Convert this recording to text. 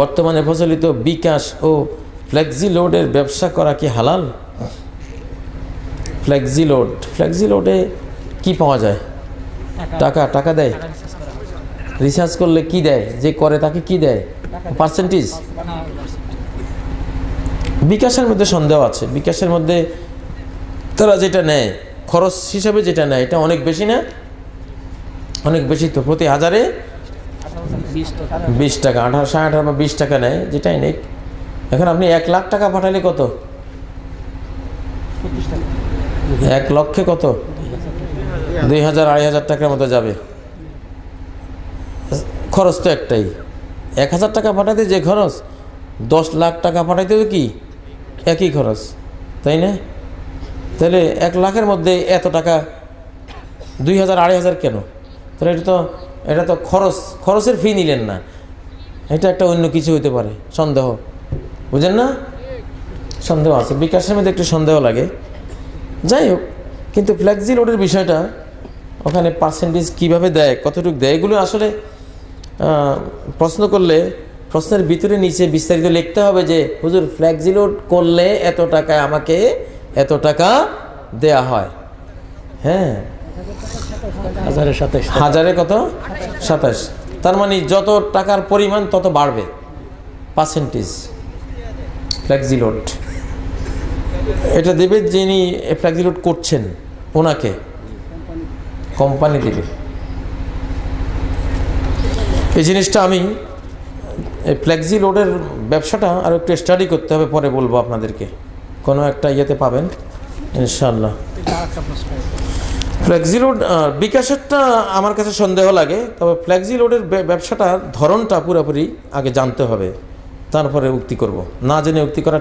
বর্তমানে প্রচলিত বিকাশ ও ফ্লেক্সি লোডের ব্যবসা করা কি হালাল? ফ্লেক্সি লোড ফ্লেক্সি লোডে কী পাওয়া যায়? টাকা। টাকা দেয়? রিচার্জ করলে কি দেয়? যে করে তাকে কি দেয়? পার্সেন্টেজ বিকাশের মধ্যে সন্দেহ আছে। বিকাশের মধ্যে তারা যেটা নেয় খরচ হিসাবে যেটা নেয় এটা অনেক বেশি না? অনেক বেশি তো প্রতি হাজারে বিশ টাকা। আঠারো সাড়ে আঠারো বা বিশ টাকা নেয় যেটাই নেই। এখন আপনি এক লাখ টাকা পাঠালে কত? এক লক্ষে কত? দুই হাজার আড়াই হাজার টাকার মতো যাবে। খরচ তো একটাই। এক হাজার টাকা পাঠাতে যে খরচ দশ লাখ টাকা পাঠাইতেও কি? একই খরচ তাই না? তাহলে এক লাখের মধ্যে এত টাকা দুই হাজার আড়াই হাজার কেন? তাহলে এটা তো এটা তো খরচ, খরচের ফি নিলেন না। এটা একটা অন্য কিছু হতে পারে, সন্দেহ। বুঝেন না? সন্দেহ আছে, বিকাশের মধ্যে একটু সন্দেহ লাগে। যাই হোক, কিন্তু ফ্লেক্সি লোডের বিষয়টা, ওখানে পার্সেন্টেজ কীভাবে দেয়, কতটুকু দেয়, এগুলো আসলে প্রশ্ন করলে, প্রশ্নের ভিতরে নিচে বিস্তারিত লিখতে হবে যে, হুজুর ফ্লেক্সি লোড করলে এত টাকায় আমাকে এত টাকা দেয়া হয়। হ্যাঁ? হাজারে কত? সাতাশ। তার মানে যত টাকার পরিমাণ তত বাড়বে। পার্সেন্টেজ। ফ্লেক্সিলোড। এটা দেবে যিনি ফ্লেক্সিলোড করছেন, ওনাকে। কোম্পানি দেবে। এই জিনিসটা আমি, এই ফ্লেক্সি লোডের ব্যবসাটা আরও একটু স্টাডি করতে হবে, পরে বলব আপনাদেরকে। কোনো একটা ইয়েতে পাবেন ইনশাল্লাহ ফ্লেক্সি লোড বিকাশেরটা আমার কাছে সন্দেহ লাগে, তবে ফ্ল্যাক্সি লোডের ব্যবসাটা ব্যবসাটার ধরনটা পুরোপুরি আগে জানতে হবে, তারপরে উক্তি করব। না জেনে উক্তি করা ঠিক